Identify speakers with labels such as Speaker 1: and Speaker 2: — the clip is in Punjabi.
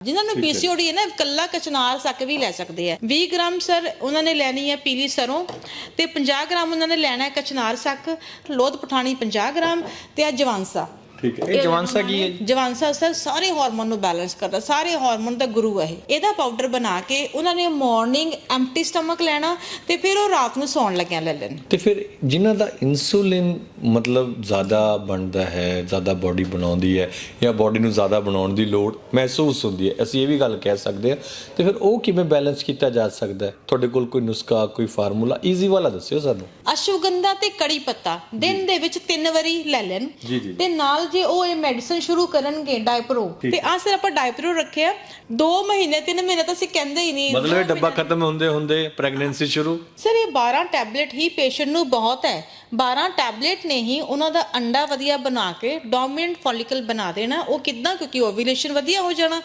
Speaker 1: ਜਿਨ੍ਹਾਂ ਨੂੰ ਪੀਸੀਓਡੀ ਹੈ। ਨਾ ਕੱਲਾ ਕਚਨਾਰ ਸੱਕ ਵੀ ਲੈ ਸਕਦੇ ਆ 20 ਗ੍ਰਾਮ ਸਰ ਉਹਨਾਂ ਨੇ ਲੈਣੀ ਹੈ ਪੀਲੀ ਸਰੋਂ ਤੇ 50 ਗ੍ਰਾਮ ਉਹਨਾਂ ਨੇ ਲੈਣਾ ਹੈ ਕਚਨਾਰ ਸੱਕ। ਲੋਧ ਪਠਾਣੀ 50 ਗ੍ਰਾਮ ਤੇ ਆ ਜਵਾਂਸਾ
Speaker 2: ਠੀਕ ਹੈ ਇਹ ਜਵਾਨਸਾ ਕੀ ਹੈ ਜੀ?
Speaker 1: ਜਵਾਂਸਾ ਸਰ ਸਾਰੇ ਹਾਰਮੋਨ ਨੂੰ ਬੈਲੈਂਸ ਕਰਦਾ ਸਾਰੇ ਹਾਰਮੋਨ ਦਾ ਗੁਰੂ ਹੈ ਇਹ। ਇਹਦਾ ਪਾਊਡਰ ਬਣਾ ਕੇ ਉਹਨਾਂ ਨੇ ਮਾਰਨਿੰਗ ਐਮਟੀ ਸਟਮਕ ਲੈਣਾ ਤੇ ਫਿਰ ਉਹ ਰਾਤ ਨੂੰ ਸੌਣ ਲੱਗਿਆਂ ਲੈ ਲੈਣ
Speaker 2: ਤੇ ਫਿਰ ਜਿਨ੍ਹਾਂ ਦਾ ਇਨਸੂਲਿਨ ਮਤਲਬ ਜ਼ਿਆਦਾ ਬਣਦਾ ਹੈ ਜ਼ਿਆਦਾ ਬਾਡੀ ਬਣਾਉਂਦੀ ਹੈ ਜਾਂ ਬਾਡੀ ਨੂੰ ਜ਼ਿਆਦਾ ਬਣਾਉਣ ਦੀ ਲੋੜ ਮਹਿਸੂਸ ਹੁੰਦੀ ਹੈ ਅਸੀਂ ਇਹ ਵੀ ਗੱਲ ਕਹਿ ਸਕਦੇ ਹਾਂ ਤੇ ਫਿਰ ਉਹ ਕਿਵੇਂ ਬੈਲੈਂਸ ਕੀਤਾ ਜਾ ਸਕਦਾ ਹੈ ਤੁਹਾਡੇ ਕੋਲ ਕੋਈ ਨੁਸਖਾ ਕੋਈ ਫਾਰਮੂਲਾ ਈਜ਼ੀ ਵਾਲਾ ਦੱਸਿਓ ਸਾਨੂੰ
Speaker 1: ਅਸ਼ਵਗੰਧਾ ਤੇ ਕੜੀ ਪੱਤਾ ਦਿਨ ਦੇ ਵਿੱਚ ਤਿੰਨ ਵਾਰੀ ਲੈ ਲੈਣ। ਤੇ ਨਾਲ ਜੇ ਉਹ ਇਹ ਮੈਡੀਸਨ ਸ਼ੁਰੂ ਕਰਨਗੇ ਡਾਇਪਰੋ ਤੇ ਆ ਸਿਰ ਆਪਾਂ ਡਾਇਪਰੋ ਰੱਖਿਆ। 2 ਮਹੀਨੇ 3 ਮਹੀਨੇ ਤਾਂ ਅਸੀਂ ਕਹਿੰਦੇ ਹੀ ਨਹੀਂ।
Speaker 2: ਮਤਲਬ ਇਹ ਡੱਬਾ ਖਤਮ ਹੁੰਦੇ ਹੁੰਦੇ ਪ੍ਰੈਗਨੈਂਸੀ ਸ਼ੁਰੂ?
Speaker 1: ਸਰ ਇਹ 12 ਟੈਬਲੇਟ ਹੀ ਪੇਸ਼ੈਂਟ ਨੂੰ ਬਹੁਤ ਹੈ। 12 ਟੈਬਲੇਟ ਨੇ ਹੀ ਉਹਨਾਂ ਦਾ ਅੰਡਾ ਵਧੀਆ ਬਣਾ ਕੇ ਡੋਮੀਨੈਂਟ ਫੋਲੀਕਲ ਬਣਾ ਦੇਣਾ। ਉਹ ਕਿੱਦਾਂ? ਕਿਉਂਕਿ ਓਵੂਲੇਸ਼ਨ ਵਧੀਆ ਹੋ ਜਾਣਾ।